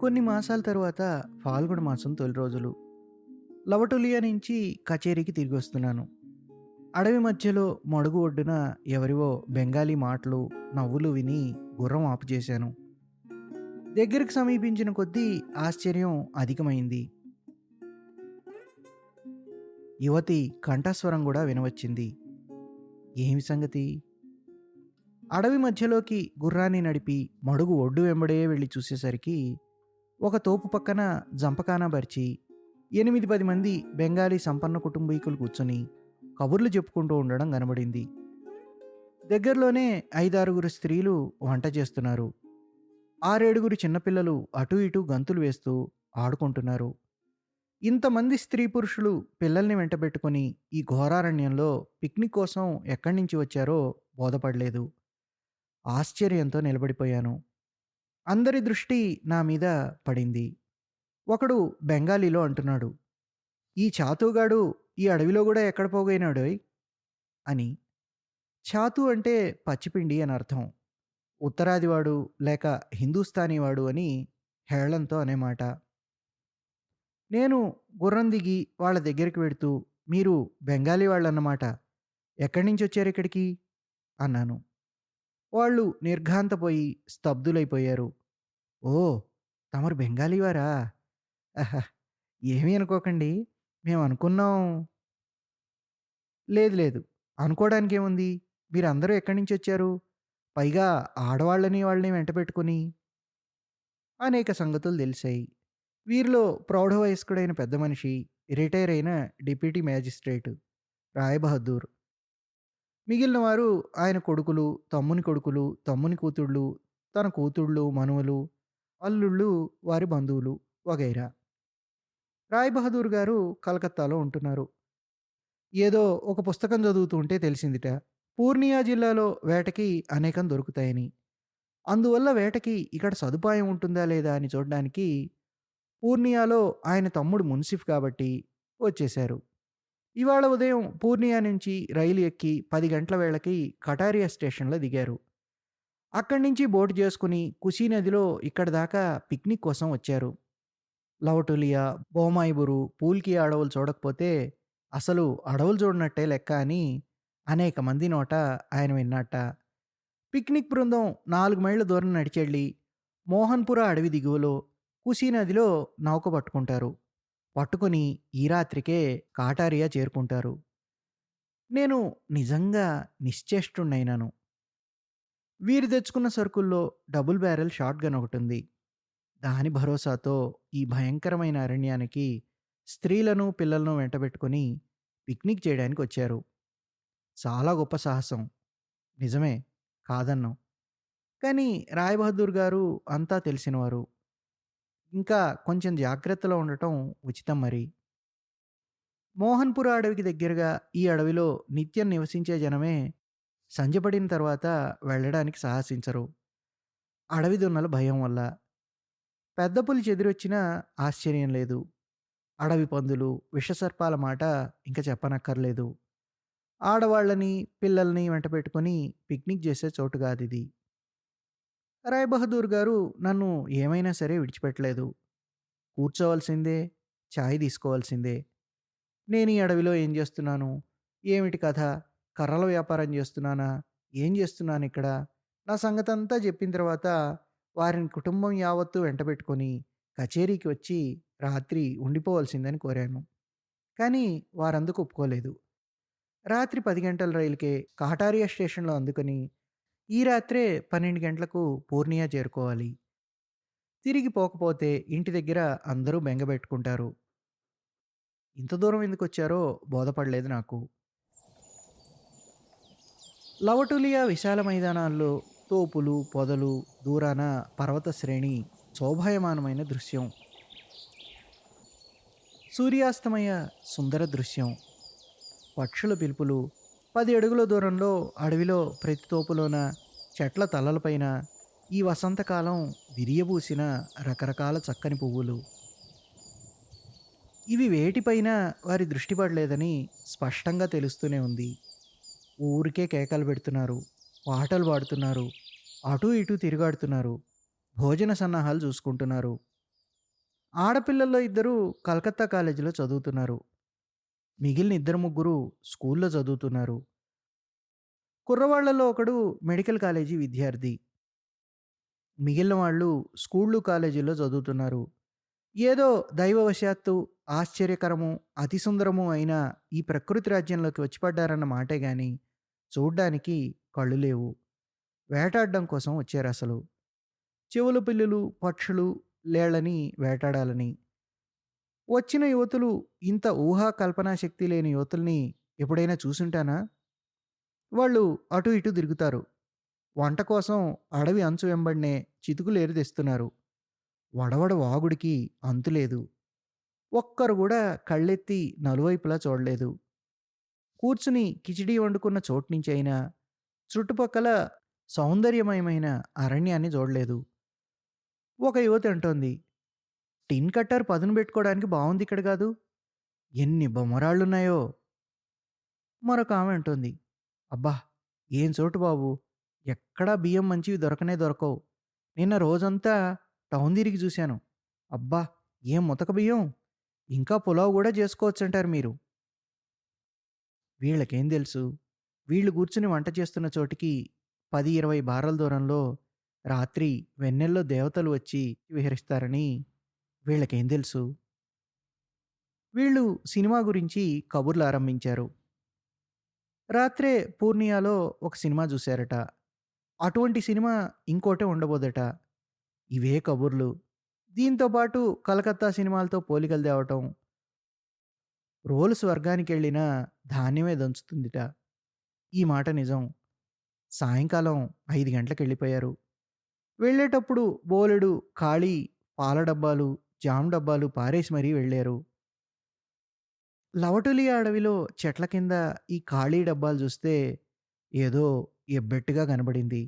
కొన్ని మాసాల తరువాత ఫాల్గుణ మాసం తొలి రోజులు. లవటులియా నుంచి కచేరీకి తిరిగి వస్తున్నాను. అడవి మధ్యలో మడుగు ఒడ్డున ఎవరివో బెంగాలీ మాటలు నవ్వులు విని గుర్రం ఆపు చేశాను. దగ్గరికి సమీపించిన కొద్దీ ఆశ్చర్యం అధికమైంది. యువతి కంఠస్వరం కూడా వినవచ్చింది. ఏమి సంగతి? అడవి మధ్యలోకి గుర్రాన్ని నడిపి మడుగు ఒడ్డు వెంబడే వెళ్ళి చూసేసరికి ఒక తోపు పక్కన జంపకానా పరిచి ఎనిమిది పది మంది బెంగాలీ సంపన్న కుటుంబీకులు కూర్చొని కబుర్లు చెప్పుకుంటూ ఉండడం కనబడింది. దగ్గరలోనే ఐదారుగురు స్త్రీలు వంట చేస్తున్నారు. ఆరేడుగురు చిన్నపిల్లలు అటు ఇటు గంతులు వేస్తూ ఆడుకుంటున్నారు. ఇంతమంది స్త్రీ పురుషులు పిల్లల్ని వెంటబెట్టుకొని ఈ ఘోరారణ్యంలో పిక్నిక్ కోసం ఎక్కడి నుంచి వచ్చారో బోధపడలేదు. ఆశ్చర్యంతో నిలబడిపోయాను. అందరి దృష్టి నా మీద పడింది. ఒకడు బెంగాలీలో అంటున్నాడు ఈ చాతుగాడు ఈ అడవిలో కూడా ఎక్కడ పోగైనాడోయ్? అని. చాతు అంటే పచ్చిపిండి అని అర్థం. ఉత్తరాదివాడు లేక హిందూస్థానీవాడు అని హేళంతో అనేమాట. నేను గుర్రం దిగి వాళ్ళ దగ్గరికి వెడుతూ మీరు బెంగాలీ వాళ్ళన్నమాట ఎక్కడి నుంచి వచ్చారు ఇక్కడికి? అన్నాను. వాళ్ళు నిర్ఘాంతపోయి స్తబ్దులైపోయారు. ఓ తమరు బెంగాలీవారా? ఏమీ అనుకోకండి మేము అనుకున్నాం లేదు లేదు అనుకోవడానికి ఏముంది మీరందరూ ఎక్కడి నుంచి వచ్చారు పైగా ఆడవాళ్ళని వాళ్ళని వెంట పెట్టుకుని. అనేక సంగతులు తెలిసాయి. వీరిలో ప్రౌఢ వయస్కుడైన పెద్ద మనిషి రిటైర్ అయిన డిప్యూటీ మ్యాజిస్ట్రేట్ రాయబహదూర్. మిగిలిన వారు ఆయన కొడుకులు తమ్ముని కొడుకులు తమ్ముని కూతుళ్ళు తన కూతుళ్ళు మనువులు అల్లుళ్ళు వారి బంధువులు వగైరా. రాయ్ బహదూర్ గారు కలకత్తాలో ఉంటున్నారు. ఏదో ఒక పుస్తకం చదువుతూ ఉంటే తెలిసిందిట. పూర్ణియా జిల్లాలో వేటకి అనేకం దొరుకుతాయని. అందువల్ల వేటకి ఇక్కడ సదుపాయం ఉంటుందా లేదా అని చూడడానికి పూర్ణియాలో ఆయన తమ్ముడు మున్సిఫ్ కాబట్టి వచ్చేశారు. ఇవాళ ఉదయం పూర్ణియా నుంచి రైలు ఎక్కి పది గంటల వేళకి కటారియా స్టేషన్లో దిగారు. అక్కడి నుంచి బోటు చేసుకుని కుషీ నదిలో ఇక్కడ దాకా పిక్నిక్ కోసం వచ్చారు. లవటులియా బోమాయిబురు పూల్కి అడవులు చూడకపోతే అసలు అడవులు చూడనట్టే లెక్క అని అనేక మంది నోట ఆయన విన్నట్ట. పిక్నిక్ బృందం నాలుగు మైళ్ళ దూరం నడిచెళ్ళి మోహన్పుర అడవి దిగువలో కుషీ నదిలో నౌక పట్టుకుంటారు. పట్టుకొని ఈ రాత్రికే కాటారియా చేరుకుంటారు. నేను నిజంగా నిశ్చేష్టున్నైనాను వీరు తెచ్చుకున్న సరుకుల్లో డబుల్ బ్యారెల్ షార్ట్ గన్ ఒకటి ఉంది దాని భరోసాతో ఈ భయంకరమైన అరణ్యానికి స్త్రీలను పిల్లలను వెంటబెట్టుకొని పిక్నిక్ చేయడానికి వచ్చారు. చాలా గొప్ప సాహసం. నిజమే కాదన్నాం. కానీ రాయబహదూర్ గారు అంతా తెలిసినవారు. ఇంకా కొంచెం జాగ్రత్తలో ఉండటం ఉచితం మరి. మోహన్పుర అడవికి దగ్గరగా ఈ అడవిలో నిత్యం నివసించే జనమే సంజపడిన తర్వాత వెళ్ళడానికి సాహసించరు. అడవి దున్నల భయం వల్ల. పెద్ద పులి చెదిరొచ్చినా ఆశ్చర్యం లేదు. అడవి పందులు విషసర్పాల మాట ఇంకా చెప్పనక్కర్లేదు. ఆడవాళ్ళని పిల్లల్ని వెంట పెట్టుకొని పిక్నిక్ చేసే చోటుగా అది ఇది. రాయ్ బహదూర్ గారు నన్ను ఏమైనా సరే విడిచిపెట్టలేదు. కూర్చోవలసిందే ఛాయ్ తీసుకోవాల్సిందే. నేను ఈ అడవిలో ఏం చేస్తున్నాను? ఏమిటి కథ? కర్రల వ్యాపారం చేస్తున్నానా? ఏం చేస్తున్నాను ఇక్కడ? నా సంగతంతా చెప్పిన తర్వాత వారిని కుటుంబం యావత్తు వెంటబెట్టుకొని కచేరీకి వచ్చి రాత్రి ఉండిపోవలసిందని కోరాను. కానీ వారందుకు ఒప్పుకోలేదు. రాత్రి పది గంటల రైలుకే కాటారియా స్టేషన్లో అందుకొని ఈ రాత్రే పన్నెండు గంటలకు పూర్ణియా చేరుకోవాలి. తిరిగి పోకపోతే ఇంటి దగ్గర అందరూ బెంగబెట్టుకుంటారు ఇంత దూరం ఎందుకు వచ్చారో బోధపడలేదు నాకు. లవటులియా విశాల మైదానాల్లో తోపులు పొదలు దూరాన పర్వత శ్రేణి శోభాయమానమైన దృశ్యం. సూర్యాస్తమయ సుందర దృశ్యం. పక్షుల పిలుపులు పది అడుగుల దూరంలో అడవిలో ప్రతి తోపులోన చెట్ల తలలపైన ఈ వసంతకాలం విరియబూసిన రకరకాల చక్కని పువ్వులు ఇవి వేటిపైన వారి దృష్టి పడలేదని స్పష్టంగా తెలుస్తూనే ఉంది ఊరికే కేకలు పెడుతున్నారు పాటలు పాడుతున్నారు. అటూ ఇటూ తిరుగాడుతున్నారు. భోజన సన్నాహాలు చూసుకుంటున్నారు. ఆడపిల్లల్లో ఇద్దరు కలకత్తా కాలేజీలో చదువుతున్నారు. మిగిలిన ఇద్దరు ముగ్గురు స్కూల్లో చదువుతున్నారు. కుర్రవాళ్ళలో ఒకడు మెడికల్ కాలేజీ విద్యార్థి. మిగిలిన వాళ్ళు స్కూళ్ళు, కాలేజీల్లో చదువుతున్నారు. ఏదో దైవవశాత్తు ఆశ్చర్యకరము, అతి సుందరము అయిన ఈ ప్రకృతి రాజ్యంలోకి వచ్చి పడ్డారన్న మాటే గాని, చూడ్డానికి కళ్ళు లేవు. వేటాడడం కోసం వచ్చారసలు. చెవులు పిల్లులు, పక్షులు, లేళ్ళని వేటాడాలని. వచ్చిన యువతులు ఇంత ఊహా కల్పనా శక్తి లేని యువతుల్ని ఎప్పుడైనా చూసుంటానా? వాళ్ళు అటు ఇటు తిరుగుతారు. వంట కోసం అడవి అంచు వెంబడినే చితుకులేరు తెస్తున్నారు. వడవడ వాగుడికి అంతులేదు. ఒక్కరు కూడా కళ్ళెత్తి నలువైపులా చూడలేదు. కూర్చుని కిచిడీ వండుకున్న చోటు నుంచి అయినా చుట్టుపక్కల సౌందర్యమయమైన అరణ్యాన్ని చూడలేదు. ఒక యువతి అంటోంది. టిన్ కట్టర్ పదును పెట్టుకోవడానికి బావుందిక్కడ కాదు ఎన్ని బొమ్మరాళ్ళున్నాయో. మరొకామె అంటుంది అబ్బా! ఏం చోటు బాబు. ఎక్కడా బియ్యం మంచివి దొరకనే దొరకవు. నిన్న రోజంతా టౌన్ తిరిగి చూశాను. అబ్బా! ఏం ముతక బియ్యం. ఇంకా పులావ్ కూడా చేసుకోవచ్చంటారు మీరు. వీళ్ళకేం తెలుసు. వీళ్ళు కూర్చుని వంట చేస్తున్న చోటికి పది ఇరవై బారల దూరంలో రాత్రి వెన్నెల్లో దేవతలు వచ్చి విహరిస్తారని వీళ్ళకేం తెలుసు. వీళ్ళు సినిమా గురించి కబుర్లు ఆరంభించారు రాత్రే పూర్ణియాలో ఒక సినిమా చూశారట. అటువంటి సినిమా ఇంకోటే ఉండబోదట. ఇవే కబుర్లు. దీంతో పాటు కలకత్తా సినిమాలతో పోలికలు తేవటం. రోలు స్వర్గానికి వెళ్ళినా ధాన్యమే దంచుతుందిట. ఈ మాట నిజం. సాయంకాలం ఐదు గంటలకు వెళ్ళిపోయారు వెళ్ళేటప్పుడు బోలెడు ఖాళీ పాల డబ్బాలు, జామ్ డబ్బాలు పారేసి మరీ వెళ్ళారు. లవటులి అడవిలో చెట్ల కింద ఈ ఖాళీ డబ్బాలు చూస్తే ఏదో ఎబ్బెట్టుగా కనబడింది.